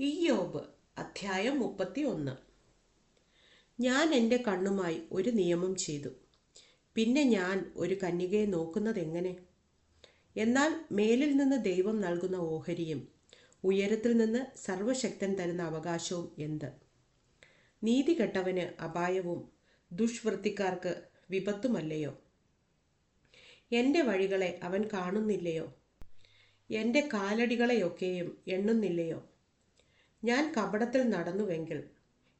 ഇയ്യോബ് അധ്യായം മുപ്പത്തി ഒന്ന് ഞാൻ എന്റെ കണ്ണുമായി ഒരു നിയമം ചെയ്തു. പിന്നെ ഞാൻ ഒരു കന്യകയെ നോക്കുന്നത് എങ്ങനെ എന്നാൽ മേലിൽ നിന്ന് ദൈവം നൽകുന്ന ഓഹരിയും ഉയരത്തിൽ നിന്ന് സർവശക്തൻ തരുന്ന അവകാശവും എന്ത്? നീതി കെട്ടവന് അപായവും ദുഷ്വൃത്തിക്കാർക്ക് വിപത്തുമല്ലയോ? എന്റെ വഴികളെ അവൻ കാണുന്നില്ലയോ? എന്റെ കാലടികളെയൊക്കെയും എണ്ണുന്നില്ലയോ? ഞാൻ കപടത്തിൽ നടന്നുവെങ്കിൽ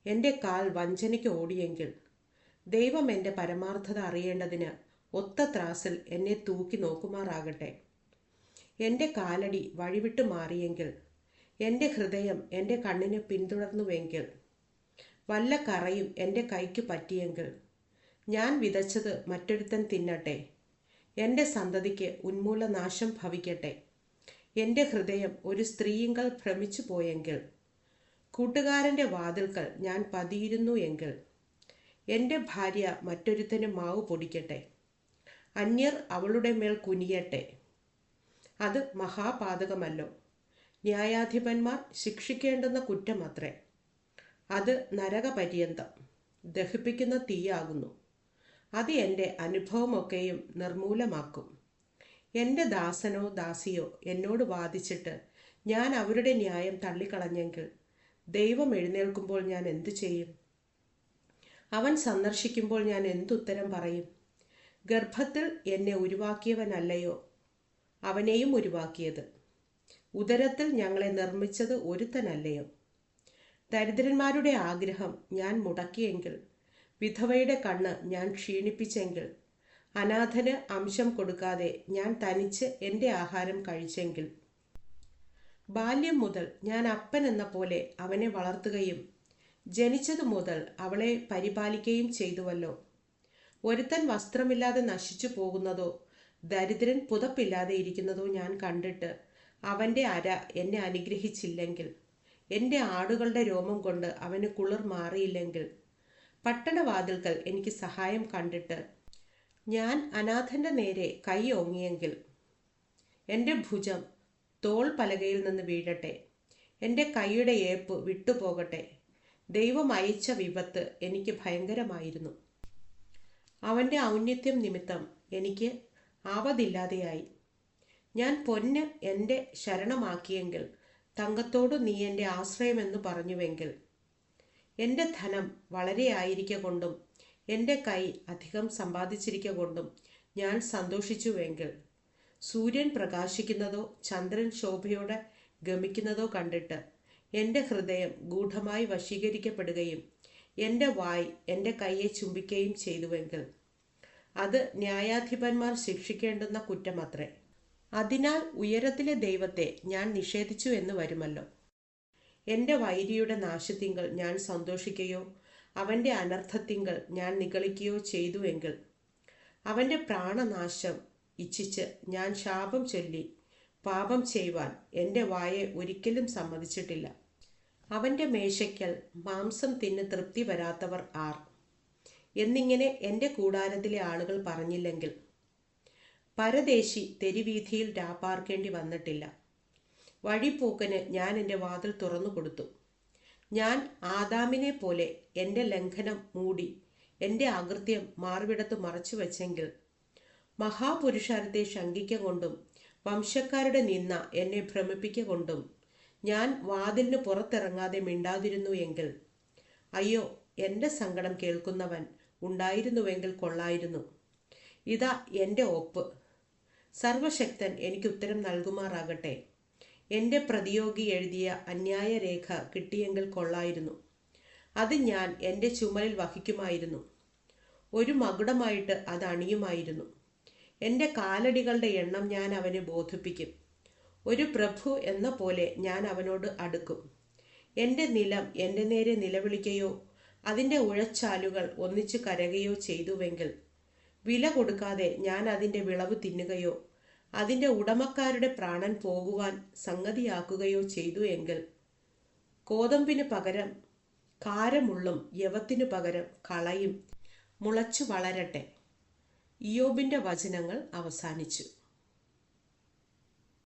എന്റെ കാൽ വഞ്ചനയ്ക്ക് ഓടിയെങ്കിൽ ദൈവം എന്റെ പരമാർത്ഥത അറിയേണ്ടതിന് ഒത്ത ത്രാസിൽ എന്നെ തൂക്കി നോക്കുമാറാകട്ടെ. എന്റെ കാലടി വഴിവിട്ട് മാറിയെങ്കിൽ എന്റെ ഹൃദയം എന്റെ കണ്ണിനെ പിന്തുടർന്നുവെങ്കിൽ വല്ല കറയും എന്റെ കൈക്ക് പറ്റിയെങ്കിൽ ഞാൻ വിതച്ചത് മറ്റൊരുത്തൻ തിന്നട്ടെ. എന്റെ സന്തതിക്ക് ഉന്മൂലനാശം ഭവിക്കട്ടെ. എന്റെ ഹൃദയം ഒരു സ്ത്രീയിങ്കൽ ഭ്രമിച്ചു പോയെങ്കിൽ കൂട്ടുകാരന്റെ വാതിൽക്കൽ ഞാൻ പതിയിരുന്നു എങ്കിൽ എന്റെ ഭാര്യ മറ്റൊരുത്തന് മാവ് പൊടിക്കട്ടെ. അന്യർ അവളുടെ മേൽ കുനിയട്ടെ. അത് മഹാപാതകമല്ലോ. ന്യായാധിപന്മാർ ശിക്ഷിക്കേണ്ടുന്ന കുറ്റമത്രേ. അത് നരകപര്യന്തം. ദഹിപ്പിക്കുന്ന തീയാകുന്നു. അത് എന്റെ അനുഭവമൊക്കെയും നിർമൂലമാക്കും. എന്റെ ദാസനോ ദാസിയോ എന്നോട് വാദിച്ചിട്ട് ഞാൻ അവരുടെ ന്യായം തള്ളിക്കളഞ്ഞെങ്കിൽ ദൈവം എഴുന്നേൽക്കുമ്പോൾ ഞാൻ എന്തു ചെയ്യും? അവൻ സന്ദർശിക്കുമ്പോൾ ഞാൻ എന്തുത്തരം പറയും? ഗർഭത്തിൽ എന്നെ ഉരുവാക്കിയവനല്ലയോ? അവനെയും ഉരുവാക്കിയത്. ഉദരത്തിൽ ഞങ്ങളെ നിർമ്മിച്ചത് ഒരുത്തനല്ലയോ? ദരിദ്രന്മാരുടെ ആഗ്രഹം ഞാൻ മുടക്കിയെങ്കിൽ വിധവയുടെ കണ്ണ് ഞാൻ ക്ഷീണിപ്പിച്ചെങ്കിൽ അനാഥന് അംശം കൊടുക്കാതെ ഞാൻ തനിച്ച് എന്റെ ആഹാരം കഴിച്ചെങ്കിൽ ബാല്യം മുതൽ ഞാൻ അപ്പൻ എന്ന പോലെ അവനെ വളർത്തുകയും ജനിച്ചതു മുതൽ അവളെ പരിപാലിക്കുകയും ചെയ്തുവല്ലോ. ഒരുത്തൻ വസ്ത്രമില്ലാതെ നശിച്ചു പോകുന്നതോ ദരിദ്രൻ പുതപ്പില്ലാതെ ഇരിക്കുന്നതോ ഞാൻ കണ്ടിട്ട് അവന്റെ അര എന്നെ അനുഗ്രഹിച്ചില്ലെങ്കിൽ എന്റെ ആടുകളുടെ രോമം കൊണ്ട് അവന് കുളിർ മാറിയില്ലെങ്കിൽ പട്ടണവാതിൽക്കൽ എനിക്ക് സഹായം കണ്ടിട്ട് ഞാൻ അനാഥന്റെ നേരെ കൈ ഓങ്ങിയെങ്കിൽ എന്റെ ഭുജം തോൾ പലകയിൽ നിന്ന് വീഴട്ടെ. എന്റെ കൈയുടെ ഏപ്പ് വിട്ടുപോകട്ടെ. ദൈവം അയച്ച വിപത്ത് എനിക്ക് ഭയങ്കരമായിരുന്നു. അവന്റെ ഔന്നത്യം നിമിത്തം എനിക്ക് ആവതില്ലാതെയായി ഞാൻ പൊന്ന് എന്റെ ശരണമാക്കിയെങ്കിൽ തങ്കത്തോട് നീ എന്റെ ആശ്രയമെന്ന് പറഞ്ഞുവെങ്കിൽ എന്റെ ധനം വളരെ കൊണ്ടും എന്റെ കൈ അധികം സമ്പാദിച്ചിരിക്ക കൊണ്ടും ഞാൻ സന്തോഷിച്ചുവെങ്കിൽ സൂര്യൻ പ്രകാശിക്കുന്നതോ ചന്ദ്രൻ ശോഭയോടെ ഗമിക്കുന്നതോ കണ്ടിട്ട് എന്റെ ഹൃദയം ഗൂഢമായി വശീകരിക്കപ്പെടുകയും എന്റെ വായ് എന്റെ കൈയെ ചുംബിക്കുകയും ചെയ്തുവെങ്കിൽ അത് ന്യായാധിപന്മാർ ശിക്ഷിക്കേണ്ടുന്ന കുറ്റമത്രേ. അതിനാൽ ഉയരത്തിലെ ദൈവത്തെ ഞാൻ നിഷേധിച്ചു എന്ന് വരുമല്ലോ. എന്റെ വൈരിയുടെ നാശത്തിങ്കൽ ഞാൻ സന്തോഷിക്കുകയോ അവന്റെ അനർത്ഥത്തിങ്കൽ ഞാൻ നിഗളിക്കുകയോ ചെയ്തുവെങ്കിൽ അവന്റെ പ്രാണനാശം ഇച്ഛിച്ച് ഞാൻ ശാപം ചൊല്ലി പാപം ചെയ്യുവാൻ എന്റെ വായെ ഒരിക്കലും സമ്മതിച്ചിട്ടില്ല. അവന്റെ മേശയ്ക്കൽ മാംസം തിന്ന് തൃപ്തി വരാത്തവർ ആർ? എന്നിങ്ങനെ എന്റെ കൂടാരത്തിലെ ആളുകൾ പറഞ്ഞില്ലെങ്കിൽ പരദേശി തെരുവീഥിയിൽ രാപ്പാർക്കേണ്ടി വന്നിട്ടില്ല. വഴിപ്പൂക്കന് ഞാൻ എന്റെ വാതിൽ തുറന്നു കൊടുത്തു. ഞാൻ ആദാമിനെ പോലെ എന്റെ ലംഘനം മൂടി എന്റെ അകൃത്യം മാർവിടത്ത് മറച്ചു വച്ചെങ്കിൽ മഹാപുരുഷാരത്തെ ശങ്കിക്ക കൊണ്ടും വംശക്കാരുടെ നിന്ന എന്നെ ഭ്രമിപ്പിക്ക കൊണ്ടും ഞാൻ വാതിലിന് പുറത്തിറങ്ങാതെ മിണ്ടാതിരുന്നു എങ്കിൽ. അയ്യോ എന്റെ സങ്കടം കേൾക്കുന്നവൻ ഉണ്ടായിരുന്നുവെങ്കിൽ കൊള്ളായിരുന്നു. ഇതാ എന്റെ ഒപ്പ്. സർവശക്തൻ എനിക്ക് ഉത്തരം നൽകുമാറാകട്ടെ. എന്റെ പ്രതിയോഗി എഴുതിയ അന്യായ രേഖ കിട്ടിയെങ്കിൽ കൊള്ളായിരുന്നു. അത് ഞാൻ എന്റെ ചുമലിൽ വഹിക്കുമായിരുന്നു. ഒരു മകുടമായിട്ട് അത് അണിയുമായിരുന്നു. എന്റെ കാലടികളുടെ എണ്ണം ഞാൻ അവനെ ബോധിപ്പിക്കും. ഒരു പ്രഭു എന്ന പോലെ ഞാൻ അവനോട് അടുക്കും. എന്റെ നിലം എന്റെ നേരെ നിലവിളിക്കുകയോ അതിന്റെ ഉഴച്ചാലുകൾ ഒന്നിച്ചു കരകയോ ചെയ്തുവെങ്കിൽ വില കൊടുക്കാതെ ഞാൻ അതിന്റെ വിളവ് തിന്നുകയോ അതിന്റെ ഉടമക്കാരുടെ പ്രാണൻ പോകുവാൻ സംഗതിയാക്കുകയോ ചെയ്തു എങ്കിൽ കോതമ്പിന് പകരം കാരമുള്ളും യവത്തിനു പകരം കളയും മുളച്ചു വളരട്ടെ. ഇയോബിന്റെ വചനങ്ങൾ അവസാനിച്ചു.